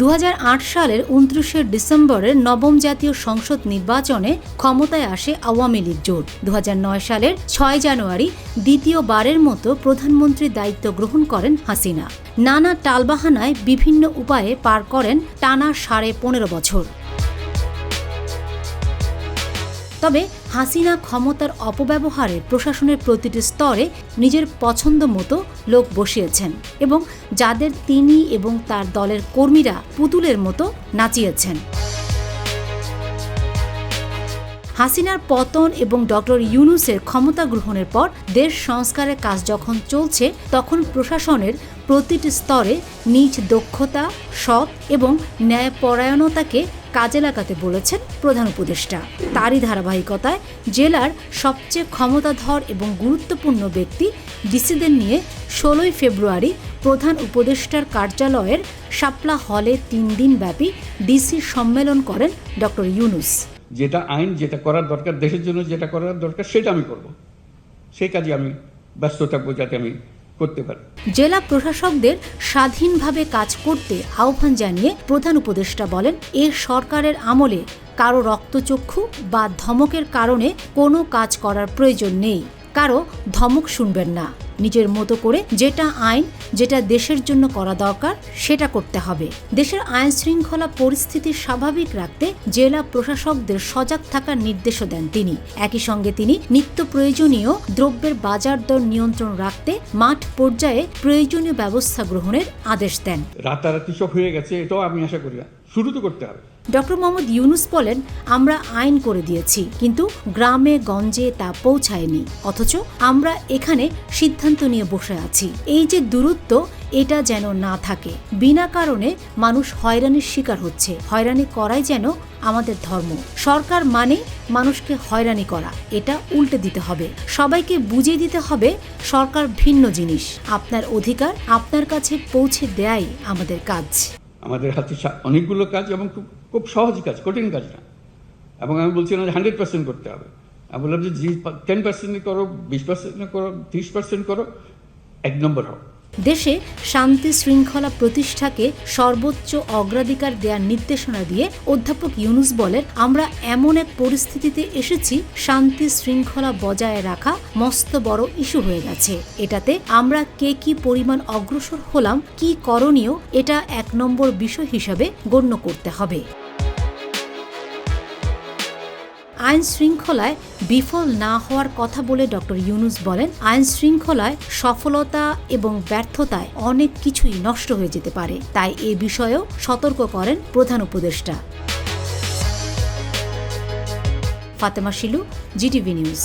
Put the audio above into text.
দু হাজার আট সালের উনত্রিশে ডিসেম্বরের নবম জাতীয় সংসদ নির্বাচনে ক্ষমতায় আসে আওয়ামী লীগ জোট। দু হাজার নয় সালের ছয় জানুয়ারি দ্বিতীয়বারের মতো প্রধানমন্ত্রীর দায়িত্ব গ্রহণ করেন হাসিনা। নানা টালবাহানায় বিভিন্ন উপায়ে পার করেন টানা সাড়ে পনেরো বছর। তবে হাসিনা ক্ষমতার অপব্যবহারে প্রশাসনের প্রতিটি স্তরে নিজের পছন্দ মতো লোক বসিয়েছেন এবং যাদের তিনি এবং তার দলের কর্মীরা পুতুলের মতো নাচিয়েছেন। হাসিনার পতন এবং ডক্টর ইউনুসের ক্ষমতা গ্রহণের পর দেশ সংস্কারের কাজ যখন চলছে, তখন প্রশাসনের প্রতিটি স্তরে নিজ দক্ষতা, সৎ এবং ন্যায়পরায়ণতাকে কাজে লাগাতে বলেছেন প্রধান উপদেষ্টা। তারই ধারাবাহিকতায় জেলার সবচেয়ে ক্ষমতাধর এবং গুরুত্বপূর্ণ ব্যক্তি ডিসিদের নিয়ে ষোলোই ফেব্রুয়ারি প্রধান উপদেষ্টার কার্যালয়ের শাপলা হলে তিন দিন ব্যাপী ডিসি সম্মেলন করেন ডক্টর ইউনুস। যেটা আইন, যেটা করার দরকার, দেশের জন্য যেটা করার দরকার, সেটা আমি করব। সেই কাজে আমি ব্যস্ত থাকব যাতে আমি করতে পারে। জেলা প্রশাসকদের স্বাধীনভাবে কাজ করতে আহ্বান জানিয়ে প্রধান উপদেষ্টা বলেন, এ সরকারের আমলে কারও রক্তচক্ষু বা ধমকের কারণে কোনো কাজ করার প্রয়োজন নেই। কারও ধমক শুনবেন না। নিজের মতো করে যেটা আইন, যেটা দেশের জন্য করা দরকার, সেটা করতে হবে। দেশের আইন শৃঙ্খলা পরিস্থিতি স্বাভাবিক রাখতে জেলা প্রশাসকদের সজাগ থাকার নির্দেশও দেন তিনি। একই সঙ্গে তিনি নিত্য প্রয়োজনীয় দ্রব্যের বাজার দর নিয়ন্ত্রণ রাখতে মাঠ পর্যায়ে প্রয়োজনীয় ব্যবস্থা গ্রহণের আদেশ দেন। রাতারাতি সব হয়ে গেছে, এটাও আমি আশা করি। না শুরু তো করতে হবে। ডক্টর মোহাম্মদ ইউনুস বলেন, আমরা আইন করে দিয়েছি, কিন্তু গ্রামে, গঞ্জে তা পৌঁছায়নি। অথচ আমরা এখানে সিদ্ধান্ত নিয়ে বসে আছি। এই যে দূরত্ব, এটা যেন না থাকে। বিনা কারণে মানুষ হয়রানির শিকার হচ্ছে। হয়রানি করাই যেন আমাদের ধর্ম। সরকার মানে মানুষকে হয়রানি করা। এটা উল্টে দিতে হবে। সবাইকে বুঝিয়ে দিতে হবে, সরকার ভিন্ন জিনিস। আপনার অধিকার আপনার কাছে পৌঁছে দেয়াই আমাদের কাজ। আমাদের হাতে অনেকগুলো কাজ এবং খুব খুব সহজ কাজ, কঠিন কাজ না। এবং আমি বলছি না যে হান্ড্রেড পার্সেন্ট করতে হবে। আমি বললাম যে টেন পার্সেন্ট করো, বিশ পার্সেন্ট করো, তিরিশ পার্সেন্ট করো, এক নম্বর হও। দেশে শান্তি শৃঙ্খলা প্রতিষ্ঠাকে সর্বোচ্চ অগ্রাধিকার দেওয়ার নির্দেশনা দিয়ে অধ্যাপক ইউনুস বলেন, আমরা এমন এক পরিস্থিতিতে এসেছি, শান্তি শৃঙ্খলা বজায় রাখা মস্ত বড় ইস্যু হয়ে গেছে। এটাতে আমরা কে কি পরিমাণ অগ্রসর হলাম, কি করণীয়, এটা এক নম্বর বিষয় হিসাবে গণ্য করতে হবে। আইন শৃঙ্খলায় বিফল না হওয়ার কথা বলে ডক্টর ইউনুস বলেন, আইন শৃঙ্খলায় সফলতা এবং ব্যর্থতায় অনেক কিছুই নষ্ট হয়ে যেতে পারে। তাই এ বিষয়েও সতর্ক করেন প্রধান উপদেষ্টা। Fatema Shilu, GTV news.